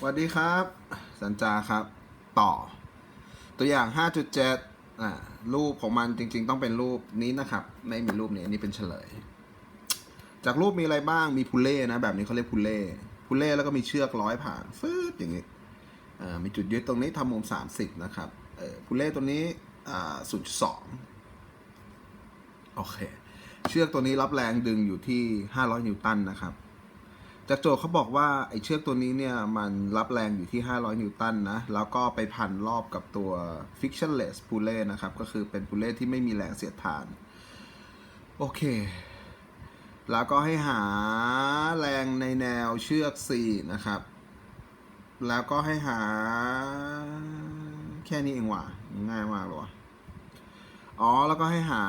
สวัสดีครับ สัญจาครับ ต่อ ตัวอย่าง 5.7อ่ารูปของมันจริง ๆ ต้องเป็นรูปนี้นะครับ ไม่มีรูปนี้อันนี้เป็นเฉลย จากรูปมีอะไรบ้างมีพูเล่นะ แบบนี้เขาเรียกพูเล่พูเล่แล้วก็มีเชือกร้อยผ่านฟืดอย่างนี้อ่ามีจุดยึดตรงนี้ทำมุม 30 นะครับเออพูเล่ตัวนี้อ่าสุดสองโอเค เชือกตัวนี้รับแรงดึงอยู่ที่ 500 นิวตันนะครับ จากโจเขาบอกว่าไอ้เชือกตัวนี้เนี่ยมันรับแรงอยู่ที่ 500 นิวตันนะ แล้วก็ไปพันรอบกับตัว frictionless pulley นะครับ ก็คือเป็น p u l l e ที่ไม่มีแรงเสียดทาน โอเค แล้วก็ให้หาแรงในแนวเชือก C นะครับ แล้วก็ให้หาแค่นี้เองว่ะง่ายมากเลยวะอ๋อ แล้วก็ให้หา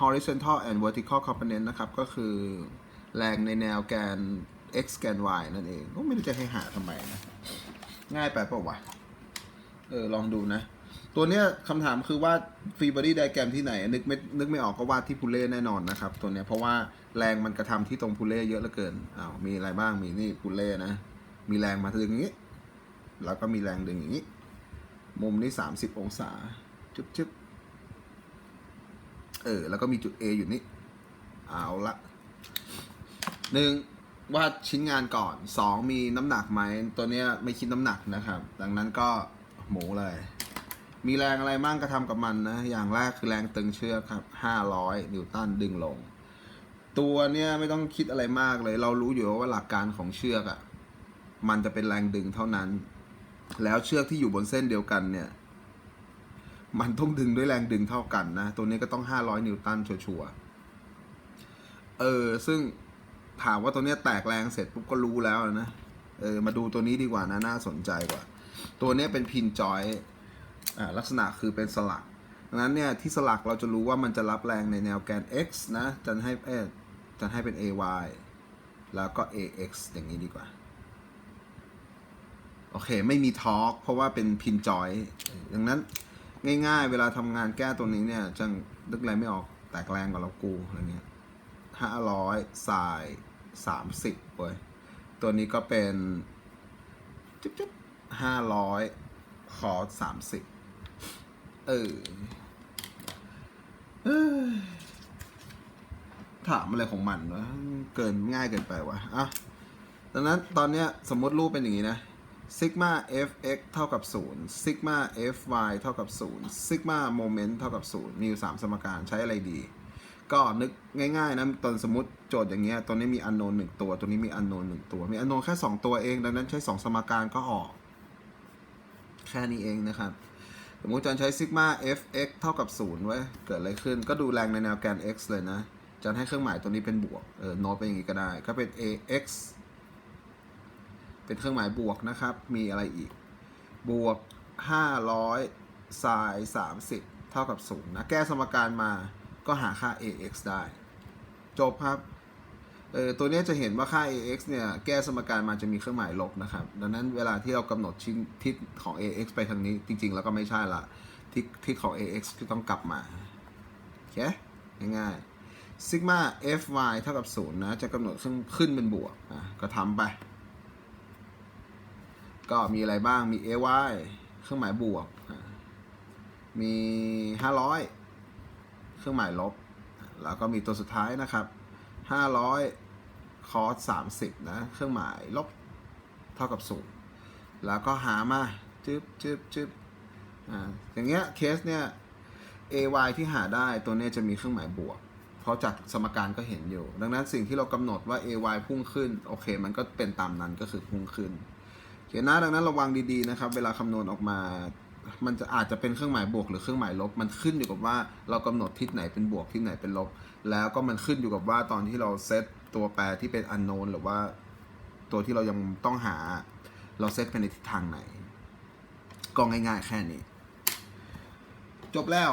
horizontal and vertical component นะครับ ก็คือแรงในแนวแกน x แกน y นั่นเอง ก็ไม่รู้จะให้หาทำไมนะ ง่ายไปเปล่าวะ เออ ลองดูนะ ตัวเนี้ยคำถามคือว่า free body diagram ที่ไหน นึกไม่นึกไม่ออกก็วาดที่พูเล่แน่นอนนะครับ ตัวเนี้ยเพราะว่าแรงมันกระทำที่ตรงพูเล่เยอะเหลือเกินอ้าวมีอะไรบ้างมีนี่พูเล่นะ มีแรงมาดึงอย่างนี้ แล้วก็มีแรงดึงอย่างนี้ มุมนี้30 องศา จึ๊บจึ๊บ เออ แล้วก็มีจุด A อยู่นี่ เอาละหนึ่งวาดชิ้นงานก่อนสองมีน้ำหนักไหมตัวเนี้ยไม่คิดน้ำหนักนะครับ ดังนั้นก็หมูเลย มีแรงอะไรมั่งกระทำกับมันนะ อย่างแรกคือแรงตึงเชือกครับ500นิวตันดึงลง ตัวเนี้ยไม่ต้องคิดอะไรมากเลย เรารู้อยู่วว่าหลักการของเชือกอะ่ะ มันจะเป็นแรงดึงเท่านั้น แล้วเชือกที่อยู่บนเส้นเดียวกันเนี่ย มันต้องดึงด้วยแรงดึงเท่ากันนะ ตัวนี้ก็ต้อง 500 นิวตันชัวร์ๆเออ ซึ่งถามว่าตัวนี้แตกแรงเสร็จปุ๊บก็รู้แล้วนะ เออ มาดูตัวนี้ดีกว่านะ น่าสนใจกว่า ตัวนี้เป็นพินจอย อ่า ลักษณะคือเป็นสลักดังนั้นเนี่ย ที่สลักเราจะรู้ว่ามันจะรับแรงในแนวแกน x นะ จะให้เออจะให้เป็น ay แล้วก็ ax อย่างนี้ดีกว่า โอเค ไม่มีทอร์กเพราะว่าเป็นพินจอย ดังนั้น ง่ายๆ เวลาทำงานแก้ตัวนี้เนี่ยจังนึกอะไรไม่ออกแตกแรงกว่าเรากูอะไรเงี้ยห้าร้อยสายสามสิบเว้ยตัวนี้ก็เป็นจุ๊บจุ๊บห้าร้อยคอสามสิบเออถามอะไรของมันวะเกินง่ายเกินไปวะอะดังนั้นตอนเนี้ยสมมติรูปเป็นอย่างนี้นะ ซิกมา fx เท่ากับ0ซิกมา fy เท่ากับ0ซิกมาโมเมนต์เท่ากับ 0 มีอยู่ 3 สมการใช้อะไรดี ก็นึกง่ายๆนะตอนสมมติโจทย์อย่างเงี้ยตัวนี้มีอันโนนหนึ่งตัว ตัวนี้มีอันโนนหนึ่งตัว มีอันโนนแค่ 2 ตัวเอง ดังนั้นใช้ 2 สมการก็ออก แค่นี้เองนะครับ สมมติอาจารย์ใช้ซิกมา fx เท่ากับ0ไว้เกิดอะไรขึ้น ก็ดูแรงในแนวแกน x เลยนะอาจารย์ให้เครื่องหมายตัวนี้เป็นบวก เออโน้ตเป็นอย่างนี้ก็ได้ ก็เป็น ax เป็นเครื่องหมายบวกนะครับ มีอะไรอีก บวก 500 sin 30 เท่ากับ 0 นะ แก้สมการมาก็หาค่า ax ได้ จบครับเออตัวนี้จะเห็นว่าค่า ax เนี่ยแก้สมการมาจะมีเครื่องหมายลบนะครับ ดังนั้นเวลาที่เรากำหนดชิ้นทิศของ ax ไปทางนี้จริง ๆ แล้วก็ไม่ใช่ละทิศทิศของ ax ก็ต้องกลับมาโอเคง่ายๆซิกมา fy เท่ากับ 0 นะ จะกำหนดขึ้นเป็นบวกอะก็ทำไป ก็มีอะไรบ้างมี ay เครื่องหมายบวก มี 500 เครื่องหมายลบ แล้วก็มีตัวสุดท้ายนะครับ 500 cos 30 นะ เครื่องหมายลบเท่ากับ0แล้วก็หามาจึ๊บจึ๊บจึ๊บอ่าอย่างเงี้ยเคสเนี่ย ay ที่หาได้ตัวเนี้ยจะมีเครื่องหมายบวก เพราะจากสมการก็เห็นอยู่ ดังนั้นสิ่งที่เรากำหนดว่า ay พุ่งขึ้น โอเค มันก็เป็นตามนั้นก็คือพุ่งขึ้น เขียนหน้าดังนั้นระวังดีๆนะครับ เวลาคำนวณออกมา มันจะอาจจะเป็นเครื่องหมายบวกหรือเครื่องหมายลบ มันขึ้นอยู่กับว่าเรากำหนดทิศไหนเป็นบวกทิศไหนเป็นลบ แล้วก็มันขึ้นอยู่กับว่าตอนที่เราเซตตัวแปรที่เป็น unknown หรือว่าตัวที่เรายังต้องหา เราเซตไปในทิศทางไหน ก็ง่ายๆแค่นี้ จบแล้ว